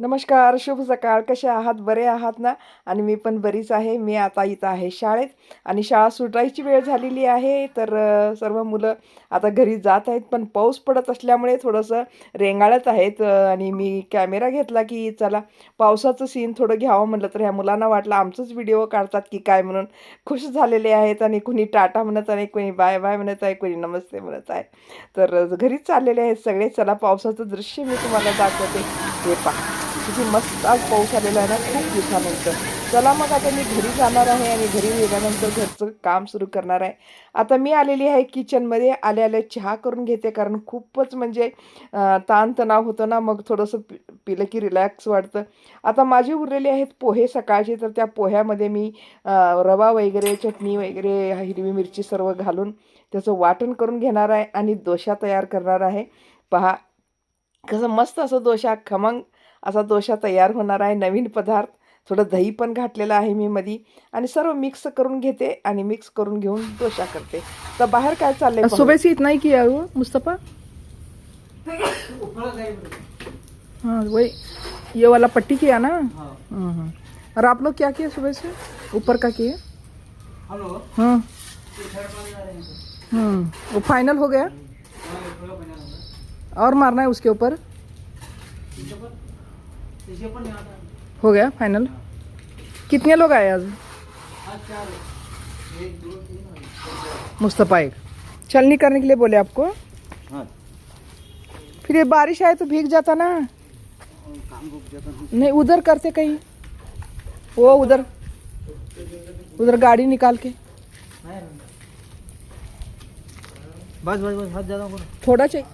नमस्कार शुभ सकाळ. कसे आहात? बरे आहात ना? आणि मी पण बरीच आहे. मी आता इथं आहे शाळेत आणि शाळा सुटायची वेळ झालेली आहे. तर सर्व मुलं आता घरी जात आहेत पण पाऊस पडत असल्यामुळे थोडंसं रेंगाळत आहेत. आणि मी कॅमेरा घेतला की चला पावसाचं सीन थोडं घ्यावं म्हटलं तर ह्या मुलांना वाटलं आमचंच व्हिडिओ काढतात की काय म्हणून. खुश झालेले आहेत आणि कुणी टाटा म्हणत आहे कुणी बाय बाय म्हणत आहे कुणी नमस्ते म्हणत आहे. तर घरीच चाललेले आहेत सगळे. चला पावसाचं दृश्य मी तुम्हाला दाखवते. हे पहा. किती मस्त आज पाऊस आलेला आहे ना खूप दिवसानंतर. चला मग आता मी घरी जाणार आहे आणि घरी गेल्यानंतर घरचं काम सुरू करणार आहे. आता मी आलेली आहे किचनमध्ये आल्या आल्या चहा करून घेते कारण खूपच म्हणजे ताणतणाव होतं ना मग थोडंसं पि पिलं की रिलॅक्स वाटतं. आता माझे उरलेले आहेत पोहे सकाळचे तर त्या पोह्यामध्ये मी रवा वगैरे चटणी वगैरे हिरवी मिरची सर्व घालून त्याचं वाटण करून घेणार आहे आणि दोशा तयार करणार आहे. पहा कसं मस्त असं दोशा खमंग असा डोसा तयार होणार आहे. नवीन पदार्थ थोडं दही पण घातलेलं आहे मी मधी. आणि सर्व मिक्स करून घेते आणि मिक्स करून घेऊन डोसा करते. तर बाहेर काय चाललंय पाहू. सुबह से इतना ही किया वो मुस्तफ़ा? हाँ वही ये वाला पट्टी किया ना? हम्म, हम्म। और आप लोग क्या किए सुबह से ऊपर का किए? हेलो? हाँ. हैं हम्म वो फाइनल हो गया। और मारना है उसके ऊपर? हो गया फाइनल कितने लोग आए आज? आज चार। एक दो तीन और मुस्तफ़ा एक। चल नहीं करने के लिए बोले आपको। हाँ। फिर ये बारिश आए तो भीग जाता ना। काम रुक जाता नहीं उधर करते कहीं। वो उधर। उधर गाड़ी निकाल के। बस बस बस हाथ ज़्यादा थोड़ा चाहिए।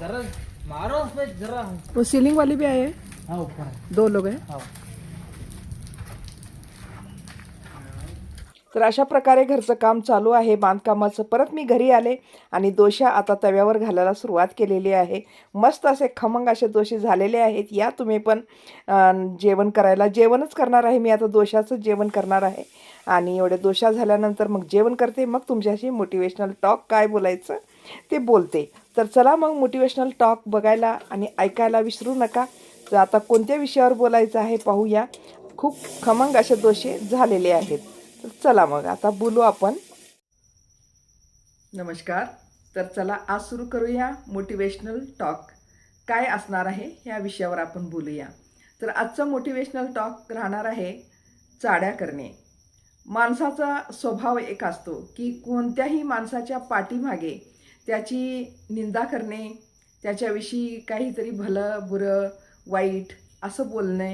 जरा मारो उसमें जरा। वो सीलिंग वाली भी आए हैं। हाँ ऊपर है दो लोग हैं हाँ. तर अशा प्रकारे घरचं काम चालू आहे बांधकामाचं. परत मी घरी आले आणि दोशा आता तव्यावर घालायला सुरुवात केलेली आहे. मस्त असे खमंग असे दोशे झालेले आहेत. या तुम्ही पण जेवण करायला जेवणच करणार आहे. मी आता दोशाचं जेवण करणार आहे. आणि एवढे दोशा झाल्यानंतर मग जेवण करते. मग तुमच्याशी मोटिवेशनल टॉक काय बोलायचं ते बोलते. तर चला मग मोटिवेशनल टॉक बघायला आणि ऐकायला विसरू नका. तर आता कोणत्या विषयावर बोलायचं आहे पाहूया. खूप खमंग असे दोषे झालेले आहेत. तर चला मग आता बोलू आपण. नमस्कार. तर चला आज सुरू करूया मोटिवेशनल टॉक काय असणार आहे ह्या विषयावर आपण बोलूया. तर आजचं मोटिवेशनल टॉक राहणार आहे चाड्या करणे. माणसाचा स्वभाव एक असतो की कोणत्याही माणसाच्या पाठीमागे त्याची निंदा करणे त्याच्याविषयी काहीतरी भलं बुरं वाईट असं बोलणे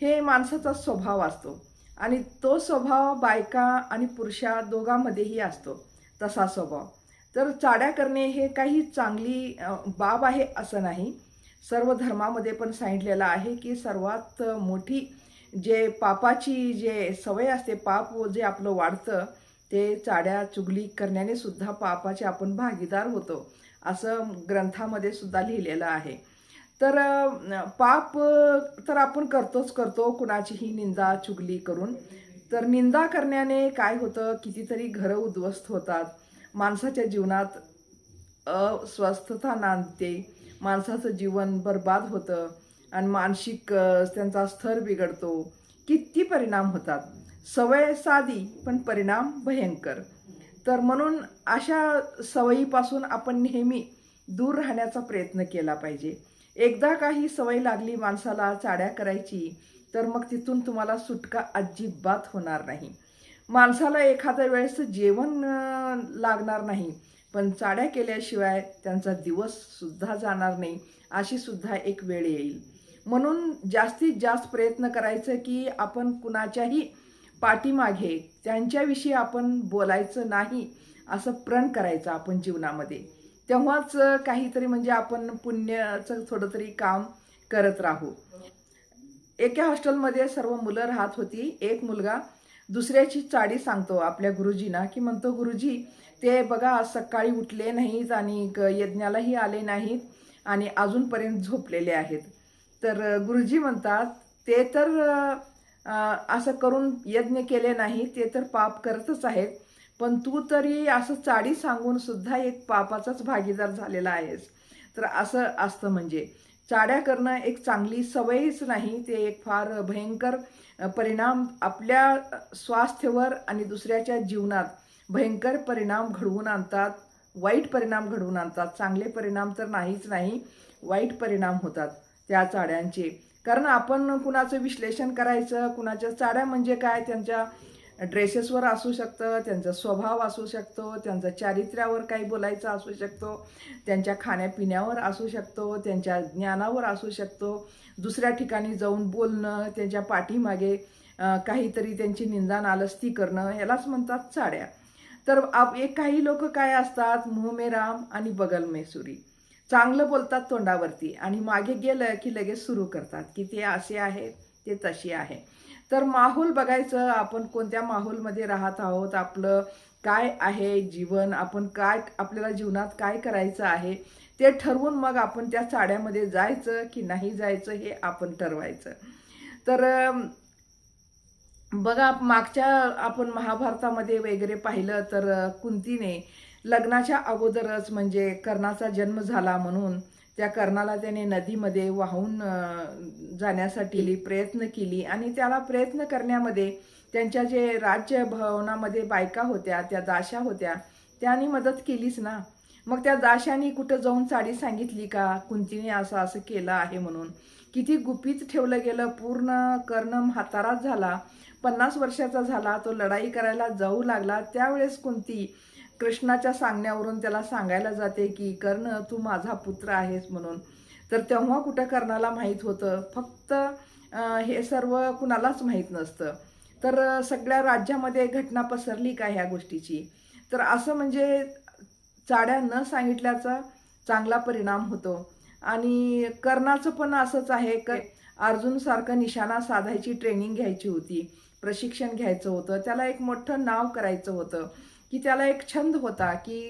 हे माणसाचा स्वभाव असतो. आणि तो स्वभाव बायका आणि पुरुषा दोघांमध्येही असतो तसा स्वभाव. तर चाड्या करणे हे काही चांगली बाब आहे असं नाही. सर्व धर्मामध्ये पण सांगितलेलं आहे की सर्वात मोठी जे पापाची जे सवय असते पाप जे आपलं वाढतं ते चाड्या चुगली करण्याने सुद्धा पापाचे आपण भागीदार होतो असं ग्रंथामध्ये सुद्धा लिहिलेलं आहे. तर पाप तर आपण करतोच करतो. कुणाचीही निंदा चुगली करून. तर निंदा करण्याने काय होतं? कितीतरी घरं उद्ध्वस्त होतात. माणसाच्या जीवनात अस्वस्थता नांदते. माणसाचं जीवन बर्बाद होतं आणि मानसिक त्यांचा स्तर बिघडतो. किती परिणाम होतात? सवय साधी पण परिणाम भयंकर. तर म्हणून अशा सवयीपासून आपण नेहमी दूर राहण्याचा प्रयत्न केला पाहिजे. एकदा काही सवय लागली माणसाला चाड्या करायची तर मग तिथून तुम्हाला सुटका अजिबात होणार नाही. माणसाला एखाद्या वेळेस जेवण लागणार नाही पण चाड्या केल्याशिवाय त्यांचा दिवस सुद्धा जाणार नाही अशी सुद्धा एक वेळ येईल. म्हणून जास्तीत जास्त प्रयत्न करायचं की आपण कुणाच्याही पाठीमागे त्यांच्याविषयी आपण बोलायचं नाही असं प्रण करायचं आपण जीवनामध्ये. तेव्हाच काहीतरी म्हणजे आपण पुण्याचं थोडं तरी काम करत राहू. एका हॉस्टेलमध्ये सर्व मुलं राहत होती. एक मुलगा दुसऱ्याची चाडी सांगतो आपल्या गुरुजींना की म्हणतो गुरुजी ते बघा आज सकाळी उठले नाहीत आणि क- यज्ञालाही आले नाहीत आणि अजूनपर्यंत झोपलेले आहेत. तर गुरुजी म्हणतात ते तर असं करून यज्ञ केले नाही ते तर पाप करतच आहेत. पण तू तरी असं चाडी सांगून सुद्धा एक पापाचाच भागीदार झालेला आहेस. तर असं असतं म्हणजे. चाड्या करणं एक चांगली सवयच नाही ते एक फार भयंकर परिणाम आपल्या स्वास्थ्यवर स्वास्थ्यावर आणि दुसऱ्याच्या जीवनात भयंकर परिणाम घडवून आणतात. वाईट परिणाम घडवून आणतात. चांगले परिणाम तर नाहीच नाही वाईट परिणाम होतात त्या चाड्यांचे. कारण आपण कुणाचं विश्लेषण करायचं कुणाच्या चाड्या म्हणजे काय त्यांच्या ड्रेसेसवर असू शकतं त्यांचा स्वभाव असू शकतो त्यांचा चारित्र्यावर काही बोलायचं असू शकतो त्यांच्या खाण्यापिण्यावर असू शकतो त्यांच्या ज्ञानावर असू शकतो दुसऱ्या ठिकाणी जाऊन बोलणं त्यांच्या पाठीमागे काहीतरी त्यांची निंदा नालस्ती करणं यालाच म्हणतात चाड्या तर आप एक काही लोक काय असतात मुंह राम आणि बगल मेसुरी चांगलं बोलतात तोंडावरती आणि मागे गेलं की लगेच सुरू करतात की ते असे आहे ते तशी आहे. तर माहोल बघायचं आपण कोणत्या माहोलमध्ये राहत आहोत आपलं काय आहे जीवन आपण काय आपल्याला जीवनात काय करायचं आहे ते ठरवून मग आपण त्या साड्यामध्ये जायचं की नाही जायचं हे आपण ठरवायचं. तर बघा मागच्या आपण महाभारतामध्ये वगैरे पाहिलं तर कुंतीने लग्नाच्या अगोदरच म्हणजे कर्णाचा जन्म झाला म्हणून त्या कर्णाला त्याने नदीमध्ये वाहून जाण्यासाठी प्रयत्न केली. आणि त्याला प्रयत्न करण्यामध्ये त्यांच्या जे राज्य भवनामध्ये बायका होत्या त्या दाशा होत्या त्यांनी मदत केलीच ना. मग त्या दाशानी कुठं जाऊन चाडी सांगितली का? कुंतीने असं असं केलं आहे म्हणून. किती गुपित ठेवलं गेलं. पूर्ण कर्ण म्हाताराच झाला. पन्नास वर्षाचा झाला. तो लढाई करायला जाऊ लागला. त्यावेळेस कुंती कृष्णाच्या सांगण्यावरून त्याला सांगायला जाते की कर्ण तू माझा पुत्र आहेस म्हणून. तर तेव्हा कुठं कर्णाला माहीत होतं? फक्त हे सर्व कुणालाच माहीत नसतं. तर सगळ्या राज्यामध्ये घटना पसरली का ह्या गोष्टीची? तर असं म्हणजे चाड्या न सांगितल्याचा चांगला परिणाम होतो. आणि कर्णाचं पण असंच आहे क अर्जुनसारखं निशाणा साधायची ट्रेनिंग घ्यायची होती. प्रशिक्षण घ्यायचं होतं. त्याला एक मोठं नाव करायचं होतं. की त्याला एक छंद होता की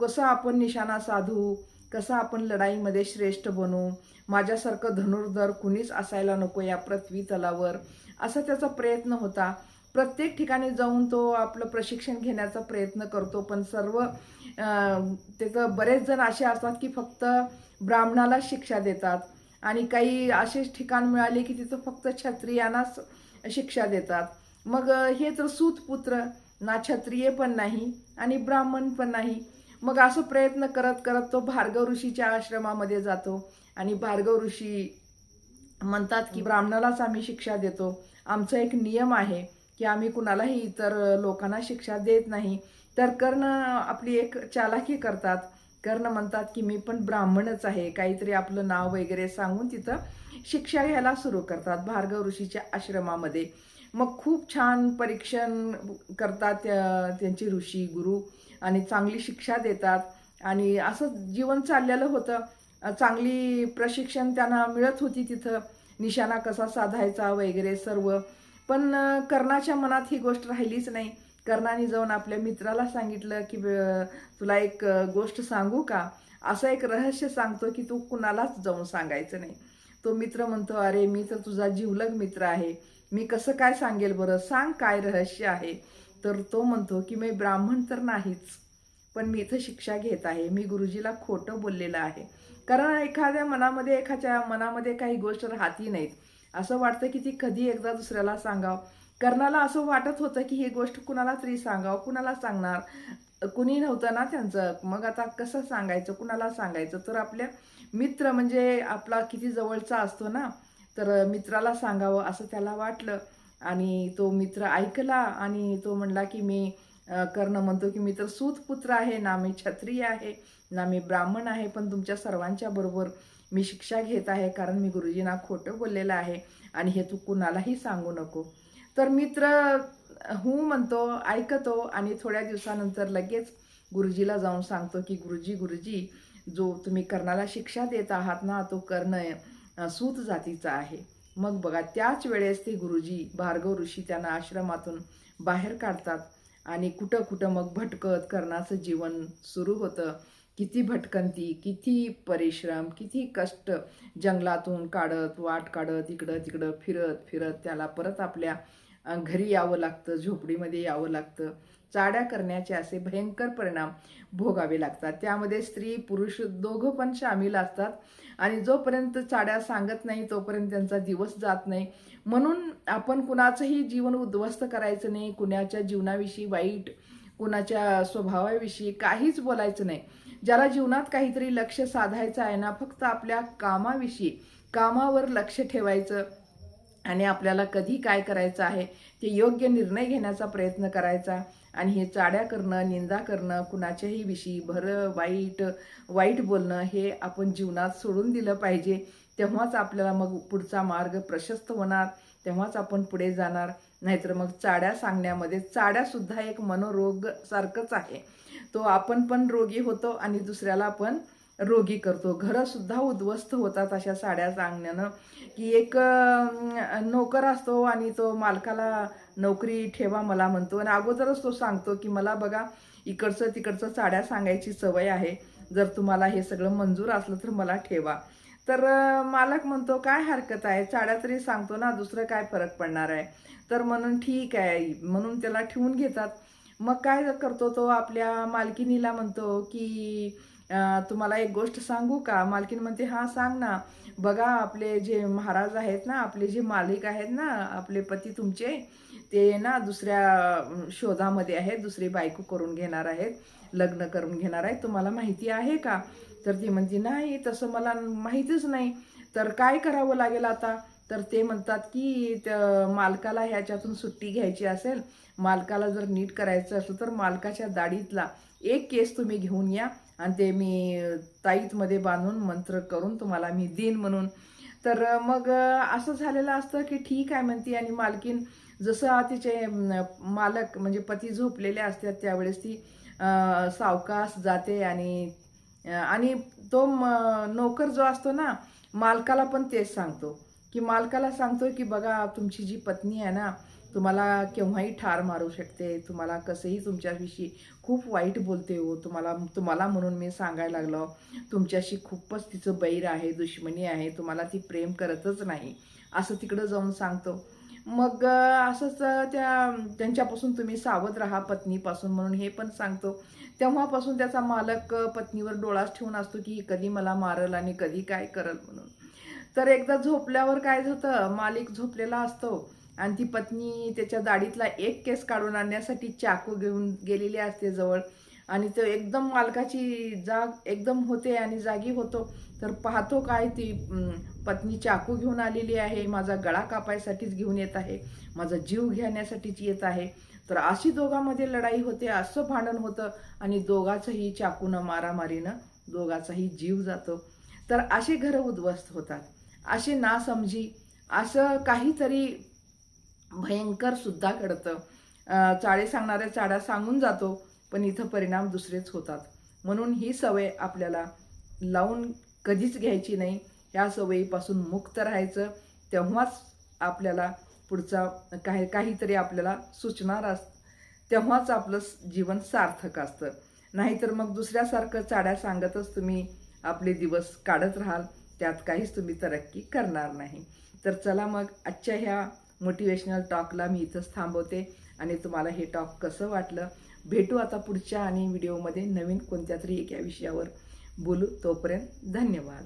कसं आपण निशाणा साधू कसं आपण लढाईमध्ये श्रेष्ठ बनू माझ्यासारखं धनुर्धर कुणीच असायला नको या पृथ्वी तलावर असा त्याचा प्रयत्न होता. प्रत्येक ठिकाणी जाऊन तो आपलं प्रशिक्षण घेण्याचा प्रयत्न करतो पण सर्व त्याचं बरेच जण असे असतात की फक्त ब्राह्मणाला शिक्षा देतात आणि काही असे ठिकाण मिळाले की तिथं फक्त क्षत्रियांनाच शिक्षा देतात. मग हे तर सूतपुत्र ना क्षत्रिय पण नाही आणि ब्राह्मण पण नाही. मग असं प्रयत्न करत करत तो भार्गव ऋषीच्या आश्रमामध्ये जातो आणि भार्गव ऋषी म्हणतात की ब्राह्मणालाच आम्ही शिक्षा देतो. आमचा एक नियम आहे की आम्ही कुणालाही इतर लोकांना शिक्षा देत नाही. तर कर्ण आपली एक चालाकी करतात. कर्ण म्हणतात की मी पण ब्राह्मणच आहे. काहीतरी आपलं नाव वगैरे सांगून तिथं शिक्षा घ्यायला सुरू करतात भार्गव ऋषीच्या आश्रमामध्ये. मग खूप छान परीक्षण करतात त्या- त्यांचे ऋषी गुरु आणि चांगली शिक्षा देतात. आणि असं जीवन चाललेलं होतं. चांगली प्रशिक्षण त्यांना मिळत होती तिथं. निशाणा कसा साधायचा वगैरे सर्व. पण कर्णाच्या मनात ही गोष्ट राहिलीच नाही. कर्णाने जाऊन आपल्या मित्राला सांगितलं की तुला एक गोष्ट सांगू का? असं एक रहस्य सांगतो की तू कुणालाच जाऊन सांगायचं नाही. तो मित्र म्हणतो अरे मी तर तुझा जीवलग मित्र आहे. मी कसं काय सांगेल बरं? सांग काय रहस्य आहे? तर तो म्हणतो की मी ब्राह्मण तर नाहीच पण मी इथं शिक्षा घेत आहे. मी गुरुजीला खोटं बोललेलं आहे. कारण एखाद्या मनामध्ये एखाद्या मनामध्ये काही गोष्ट राहती नाहीत. असं वाटतं की ती कधी एकदा दुसऱ्याला सांगावं. कर्णाला असं वाटत होतं की ही गोष्ट कुणाला तरी सांगावं कुणाला सांगणार? कुणी नव्हतं ना त्यांचं. मग आता कसं सांगायचं? कुणाला सांगायचं? तर आपल्या मित्र म्हणजे आपला किती जवळचा असतो ना तर मित्राला सांगावं असं त्याला वाटलं. आणि तो मित्र ऐकला आणि तो म्हणला की मी कर्ण म्हणतो की मी तर सूतपुत्र आहे ना मी क्षत्रिय आहे ना मी ब्राह्मण आहे पण तुमच्या सर्वांच्या बरोबर मी शिक्षा घेत आहे कारण मी गुरुजींना खोटं बोललेलं आहे आणि हे तू कुणालाही सांगू नको. तर मित्र हू म्हणतो ऐकतो आणि थोड्या दिवसानंतर लगेच गुरुजीला जाऊन सांगतो की गुरुजी गुरुजी जो तुम्ही कर्णाला शिक्षा देत आहात ना तो कर्ण सूत जातीचा आहे. मग बघा त्याच वेळेस ते गुरुजी भार्गव ऋषी त्यांना आश्रमातून बाहेर काढतात आणि कुठं कुठं मग भटकत कर्णाचं जीवन सुरू होतं. किती भटकंती किती परिश्रम किती कष्ट जंगलातून काढत वाट काढत इकडं तिकडं फिरत फिरत त्याला परत आपल्या घरी यावं लागतं झोपडीमध्ये यावं लागतं. चाड्या करण्याचे असे भयंकर परिणाम भोगावे लागतात. त्यामध्ये स्त्री पुरुष दोघं पण सामील असतात आणि जोपर्यंत चाड्या सांगत नाही तोपर्यंत त्यांचा दिवस जात नाही. म्हणून आपण कुणाचंही जीवन उद्ध्वस्त करायचं नाही कुणाच्या जीवनाविषयी वाईट कुणाच्या स्वभावाविषयी काहीच बोलायचं नाही. ज्याला जीवनात काहीतरी लक्ष साधायचं आहे ना फक्त आपल्या कामाविषयी कामावर लक्ष ठेवायचं. आणि आपल्याला कधी काय करायचं आहे ते योग्य निर्णय घेण्याचा प्रयत्न करायचा. आणि हे चाड्या करणं निंदा करणं कुणाच्याही विषयी भर वाईट वाईट बोलणं हे आपण जीवनात सोडून दिलं पाहिजे. तेव्हाच आपल्याला मग पुढचा मार्ग प्रशस्त होणार तेव्हाच आपण पुढे जाणार. नाहीतर मग चाड्या सांगण्यामध्ये चाड्यासुद्धा एक मनोरोग सारखंच आहे. तो आपण पण रोगी होतो आणि दुसऱ्याला पण रोगी करतो. घरंसुद्धा उद्ध्वस्त होतात अशा साड्या सांगण्यानं की एक नोकर असतो आणि तो मालकाला नोकरी ठेवा मला म्हणतो. आणि अगोदरच तो सांगतो की मला बघा इकडचं तिकडचं साड्या सांगायची सवय आहे. जर तुम्हाला हे सगळं मंजूर असलं तर मला ठेवा. तर मालक म्हणतो काय हरकत आहे? साड्या तरी सांगतो ना दुसरं काय फरक पडणार आहे? तर म्हणून ठीक आहे म्हणून त्याला ठेवून घेतात. मग काय करतो तो आपल्या मालकिनीला म्हणतो की तुम्हाला एक गोष्ट सांगू का? मालकीन म्हणते हा सांग ना. बघा आपले जे महाराज आहेत ना आपले जे मालिक आहेत ना आपले पती तुमचे ते ना दुसऱ्या शोधामध्ये आहेत दुसरी बायको करून घेणार आहेत लग्न करून घेणार आहेत. तुम्हाला माहिती आहे का? तर ती म्हणते नाही तसं मला माहितीच नाही. तर काय करावं लागेल आता? तर ते म्हणतात की मालकाला ह्याच्यातून सुट्टी घ्यायची असेल मालकाला जर नीट करायचं असेल तर मालकाच्या दाढीतला एक केस तुम्ही घेऊन या आणि ते मी ताईतमध्ये बांधून मंत्र करून तुम्हाला मी देईन म्हणून. तर मग असं झालेलं असतं की ठीक आहे म्हणते आणि मालकीन जसं तिचे मालक म्हणजे पती झोपलेले असतात त्यावेळेस ती सावकास जाते आणि आणि तो नोकर जो असतो ना मालकाला पण तेच सांगतो. की मालकाला सांगतो की बघा तुमची जी पत्नी आहे ना तुम्हाला केव्हाही ठार मारू शकते तुम्हाला कसंही तुमच्याविषयी खूप वाईट बोलते हो तुम्हाला तुम्हाला म्हणून मी सांगायला लागलो. तुमच्याशी खूपच तिचं बैर आहे दुश्मनी आहे तुम्हाला ती प्रेम करतच नाही असं तिकडं जाऊन सांगतो. मग असंच त्या त्यांच्यापासून तुम्ही सावध राहा पत्नीपासून म्हणून हे पण सांगतो. तेव्हापासून त्याचा मालक पत्नीवर डोळाच ठेवून असतो की कधी मला मारल आणि कधी काय करल म्हणून. तर एकदा झोपल्यावर काय होतं मालिक झोपलेला असतो आणि ती पत्नी त्याच्या दाढीतला एक केस काढून आणण्यासाठी चाकू घेऊन गेलेली असते जवळ. आणि तो एकदम मालकाची जाग एकदम होते आणि जागी होतो. तर पाहतो काय ती पत्नी चाकू घेऊन आलेली आहे माझा गळा कापायसाठीच घेऊन येत आहे माझा जीव घेण्यासाठीच येत आहे. तर अशी दोघांमध्ये लढाई होते असं भांडण होतं आणि दोघाचंही चाकूनं मारामारीनं दोघाचाही जीव जातो. तर अशी घरं उद्ध्वस्त होतात. असे नासमजी असं काहीतरी भयंकरसुद्धा घडतं. चाळे सांगणाऱ्या चाड्या सांगून जातो पण इथं परिणाम दुसरेच होतात. म्हणून ही सवय आपल्याला लावून कधीच घ्यायची नाही. या सवयीपासून मुक्त राहायचं तेव्हाच आपल्याला पुढचा काही काहीतरी आपल्याला सुचणार अस तेव्हाच आपलं जीवन सार्थक असतं. नाहीतर मग दुसऱ्यासारखं चाड्या सांगतच तुम्ही आपले दिवस काढत राहाल. त्यात काहीच तुम्ही तरक्की करणार नाही. तर चला मग आजच्या ह्या मोटिवेशनल टॉकला मी इथंच थांबवते आणि तुम्हाला हे टॉक कसं वाटलं भेटू आता पुढच्या आणि व्हिडिओमध्ये नवीन कोणत्या तरी एका विषयावर. बोलू तोपर्यंत धन्यवाद.